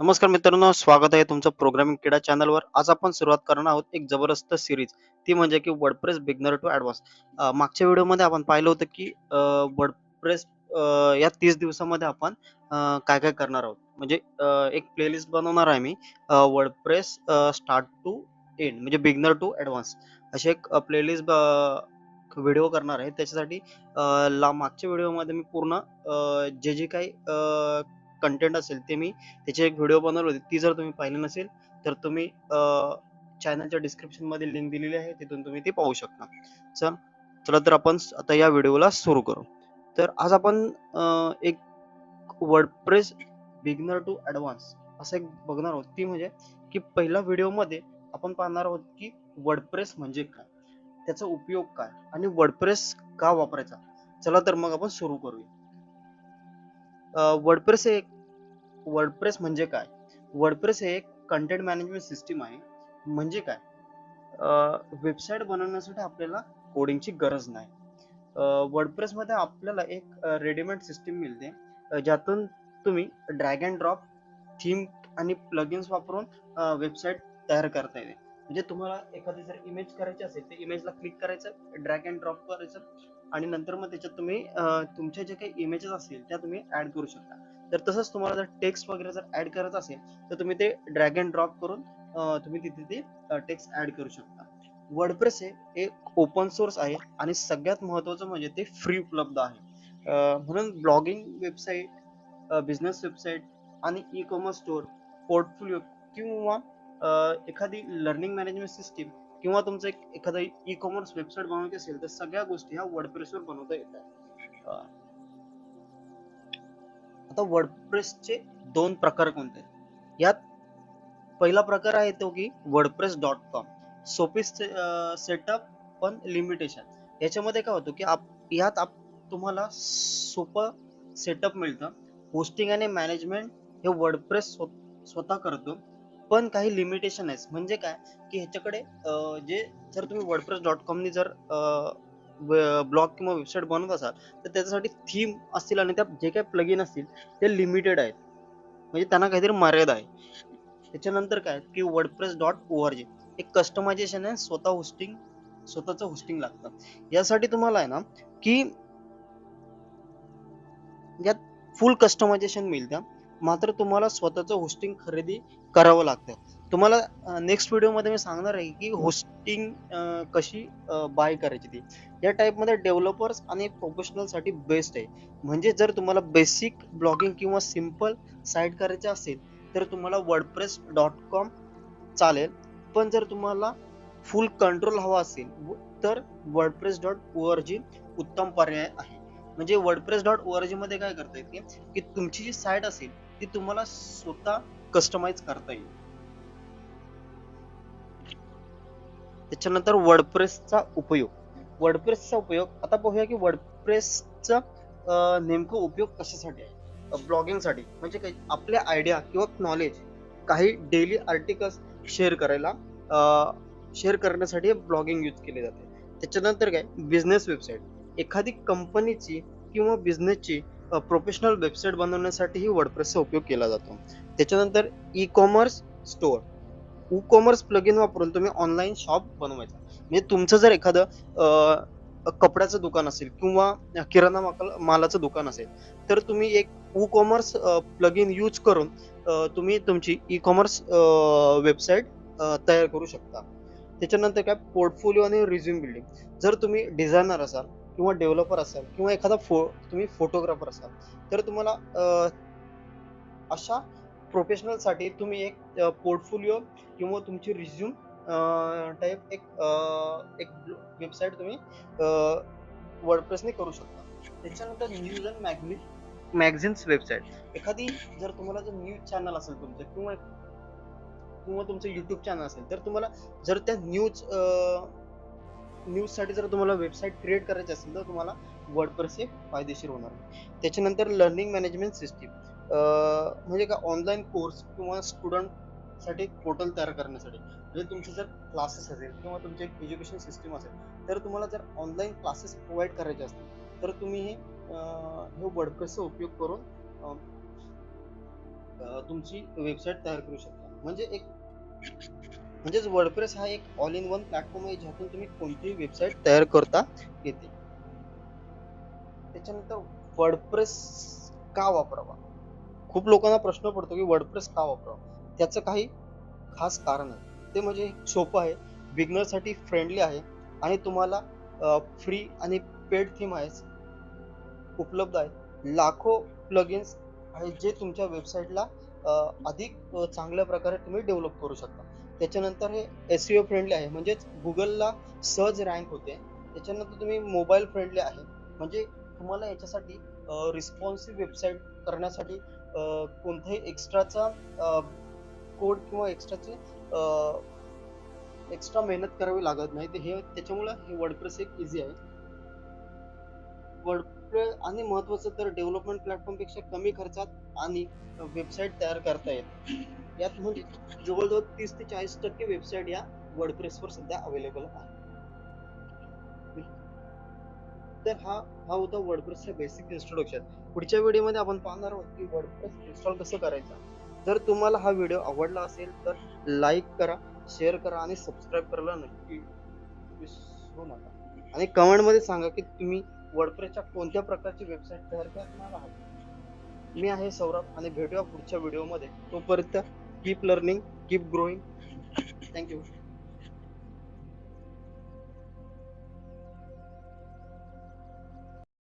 नमस्कार मित्रांनो स्वागत आहे तुमचं प्रोग्रामिंग किडा चॅनलवर आज आपण सुरुवात करणार आहोत एक जबरदस्त सिरीज ती म्हणजे की वर्डप्रेस बिगनर टू ॲडव्हान्स मागच्या व्हिडिओमध्ये आपण पाहिलं होतं की वर्डप्रेस या तीस दिवसामध्ये आपण काय काय करणार आहोत. म्हणजे एक प्लेलिस्ट बनवणार आहे मी. वर्डप्रेस स्टार्ट टू एंड म्हणजे बिगनर टू ॲडव्हान्स अशी एक प्लेलिस्ट व्हिडिओ करणार आहे. त्याच्यासाठी ला मागच्या व्हिडिओमध्ये मी पूर्ण जे जे काही कंटेंट असेल ते मी त्याचे एक व्हिडिओ बनवले होते. ती जर तुम्ही पाहिली नसेल तर तुम्ही चॅनलच्या डिस्क्रिप्शनमध्ये लिंक दिलेली आहे. तिथून तुम्ही ती पाहू शकता. चल चला तर आपण आता या व्हिडिओला सुरू करू. तर आज आपण एक वर्डप्रेस बिगनर टू ॲडव्हान्स असं एक बघणार आहोत. ती म्हणजे की पहिल्या व्हिडिओमध्ये आपण पाहणार आहोत की वर्डप्रेस म्हणजे काय? त्याचा उपयोग काय? आणि वर्डप्रेस का वापरायचा? चला तर मग आपण सुरू करूया. वर्डप्रेस हे एक वर्डप्रेस म्हणजे काय? वर्डप्रेस हे एक कंटेंट मॅनेजमेंट सिस्टीम आहे. म्हणजे काय? वेबसाईट बनवण्यासाठी आपल्याला कोडिंगची गरज नाही. वर्डप्रेसमध्ये आपल्याला एक रेडीमेड सिस्टीम मिळते. ज्यातून तुम्ही ड्रॅग अँड ड्रॉप थीम आणि प्लगइन्स वापरून वेबसाईट तयार करता येते. म्हणजे तुम्हाला एखादी जर इमेज करायची असेल तर इमेजला क्लिक करायचं ड्रॅग अँड ड्रॉप करायचं आणि नंतर मग त्याच्यात तुम्ही तुमच्या जे काही इमेजेस असतील त्या तुम्ही ऍड करू शकता. तर तसंच तुम्हाला जर टेक्स्ट वगैरे जर ऍड करायचं असेल तर तुम्ही ते ड्रॅग अँड ड्रॉप करून तुम्ही तिथे ते टेक्स्ट ऍड करू शकता. वर्डप्रेस हे एक ओपन सोर्स आहे आणि सगळ्यात महत्वाचं म्हणजे ते फ्री उपलब्ध आहे. म्हणून ब्लॉगिंग वेबसाईट बिझनेस वेबसाईट आणि ई कॉमर्स स्टोअर पोर्टफोलिओ किंवा एखादी लर्निंग मॅनेजमेंट सिस्टीम किंवा तुमचं एक एखादा ई कॉमर्स वेबसाईट बनवायची असेल तर सगळ्या गोष्टी ह्या वर्डप्रेसवर बनवता येतात. आता वर्डप्रेसचे दोन प्रकार कोणते? यात पहिला प्रकार आहे तो की वर्डप्रेस डॉट कॉम सोपी सेटअप पण लिमिटेशन याच्यामध्ये काय होतं की आप यात आप तुम्हाला सोपं सेटअप मिळतं. होस्टिंग आणि मॅनेजमेंट हे वर्डप्रेस स्वतः करतो. पण काही लिमिटेशन आहेत. म्हणजे काय? की ह्याच्याकडे जे जर तुम्ही वर्डप्रेस डॉट कॉमनी जर ब्लॉग किंवा वेबसाईट बनवत असाल तर त्याच्यासाठी थीम असतील आणि त्या जे काही प्लगिन असतील ते लिमिटेड आहेत. म्हणजे त्यांना काहीतरी मर्यादा आहे. त्याच्यानंतर काय? की WordPress dot O R G एक कस्टमायझेशन आहे. स्वतः होस्टिंग स्वतःचं होस्टिंग लागतं. यासाठी तुम्हाला आहे ना की यात फुल कस्टमायझेशन मिळतं मात्र तुम्हाला स्वतःचं होस्टिंग खरेदी करावं लागतं. तुम्हाला नेक्स्ट व्हिडिओमध्ये मी सांगणार आहे की होस्टिंग कशी बाय करायची ती. या टाईपमध्ये डेव्हलपर्स आणि प्रोफेशनलसाठी बेस्ट आहे. म्हणजे जर तुम्हाला बेसिक ब्लॉगिंग किंवा सिंपल साईट करायचे असेल तर तुम्हाला वर्डप्रेस डॉट कॉम चालेल. पण जर तुम्हाला फुल कंट्रोल हवा असेल तर WordPress dot O R G उत्तम पर्याय आहे. म्हणजे वर्डप्रेस डॉट ओ आर जीमध्ये काय करता येते की तुमची जी साईट असेल ती तुम्हाला स्वतः कस्टमाइज करता येईल. त्याच्यानंतर वर्डप्रेसचा उपयोग. वर्डप्रेसचा उपयोग आता पाहूया की वर्डप्रेसचा नेमकं उपयोग कशासाठी आहे? ब्लॉगिंगसाठी म्हणजे काही आपल्या आयडिया किंवा नॉलेज काही डेली आर्टिकल्स शेअर करायला शेअर करण्यासाठी ब्लॉगिंग यूज केले जाते. त्याच्यानंतर काय? बिझनेस वेबसाईट एखादी कंपनीची किंवा बिझनेसची प्रोफेशनल वेबसाईट बनवण्यासाठीही वर्डप्रेसचा उपयोग केला जातो. त्याच्यानंतर e commerce store e commerce plugin वापरून तुम्ही ऑनलाईन शॉप बनवायचा. म्हणजे तुमचं जर एखादं कपड्याचं दुकान असेल किंवा किराणा माकल- मालाचं दुकान असेल तर तुम्ही एक ई कॉमर्स प्लगइन यूज करून तुम्ही तुमची ई कॉमर्स वेबसाईट तयार करू शकता. त्याच्यानंतर काय? पोर्टफोलिओ आणि रिझ्यूम बिल्डिंग जर तुम्ही डिझायनर असाल किंवा डेव्हलपर असाल किंवा एखादा फो तुम्ही फोटोग्राफर असाल तर तुम्हाला अशा प्रोफेशनलसाठी तुम्ही एक पोर्टफोलिओ किंवा तुमची रिझ्यूम टाईप एक एक वेबसाईट तुम्ही वर्डप्रेसने करू शकता. त्याच्यानंतर news and magazine magazines website एखादी जर तुम्हाला जर न्यूज चॅनल असेल तुमचं किंवा किंवा तुमचं युट्यूब चॅनल असेल तर तुम्हाला जर त्या न्यूज न्यूजसाठी जर तुम्हाला वेबसाईट क्रिएट करायची असेल तर तुम्हाला वर्डप्रेस हे फायदेशीर होणार. त्याच्यानंतर लर्निंग मॅनेजमेंट सिस्टीम म्हणजे का ऑनलाईन कोर्स किंवा स्टुडंटसाठी पोर्टल तयार करण्यासाठी. म्हणजे तुमचे जर क्लासेस असेल किंवा तुमचे एक एज्युकेशन सिस्टीम असेल तर तुम्हाला जर ऑनलाईन क्लासेस प्रोव्हाइड करायचे असतील तर तुम्ही हे हे वर्डप्रेसचा उपयोग करून तुमची वेबसाईट तयार करू शकता. म्हणजे एक म्हणजेच वर्डप्रेस हा एक ऑल इन वन प्लॅटफॉर्म आहे ज्यातून तुम्ही कोणतीही वेबसाईट तयार करता येते. त्याच्यानंतर वर्डप्रेस का वापरावा? खूप लोकांना प्रश्न पडतो की वर्डप्रेस का वापरावा? त्याचं काही खास कारण आहे. ते म्हणजे सोपं आहे बिगनरसाठी फ्रेंडली आहे आणि तुम्हाला फ्री आणि पेड थीम आहे उपलब्ध आहे. लाखो प्लगइन्स आहेत जे तुमच्या वेबसाईटला अधिक चांगल्या प्रकारे तुम्ही डेव्हलप करू शकता. त्याच्यानंतर हे एस फ्रेंडली आहे. म्हणजेच गुगलला सहज रँक होते. त्याच्यानंतर तुम्ही मोबाईल फ्रेंडली आहे. म्हणजे तुम्हाला याच्यासाठी रिस्पॉन्सिव्ह वेबसाईट करण्यासाठी अ, कोणत्याही एक्स्ट्राचा कोड किंवा एक्स्ट्राचे एक्स्ट्रा मेहनत करावी लागत नाही. ते हे त्याच्यामुळे हे वर्डप्रेस एक इझी आहे. वर्डप्रेस आणि महत्वाचं तर डेव्हलपमेंट प्लॅटफॉर्मपेक्षा कमी खर्चात आणि वेबसाईट तयार करता येईल यात म्हणजे जवळजवळ तीस ते चाळीस टक्के वेबसाईट या वर्डप्रेस वर सध्या अवेलेबल आहे. तर हा हा होता वर्डप्रेसचा बेसिक इन्स्ट्रोडक्शन पुढच्या व्हिडिओमध्ये आपण पाहणार आहोत की वर्डप्रेस इन्स्टॉल कसं करायचं. जर तुम्हाला हा व्हिडिओ आवडला असेल तर लाईक करा शेअर करा आणि सबस्क्राईब करायला नक्की विसरू नका. आणि कमेंटमध्ये सांगा की तुम्ही वर्डप्रेसच्या कोणत्या प्रकारची वेबसाईट तयार करणार आहात. मी आहे सौरभ आणि भेटूया पुढच्या व्हिडिओमध्ये तोपर्यंत keep learning keep growing. Thank you.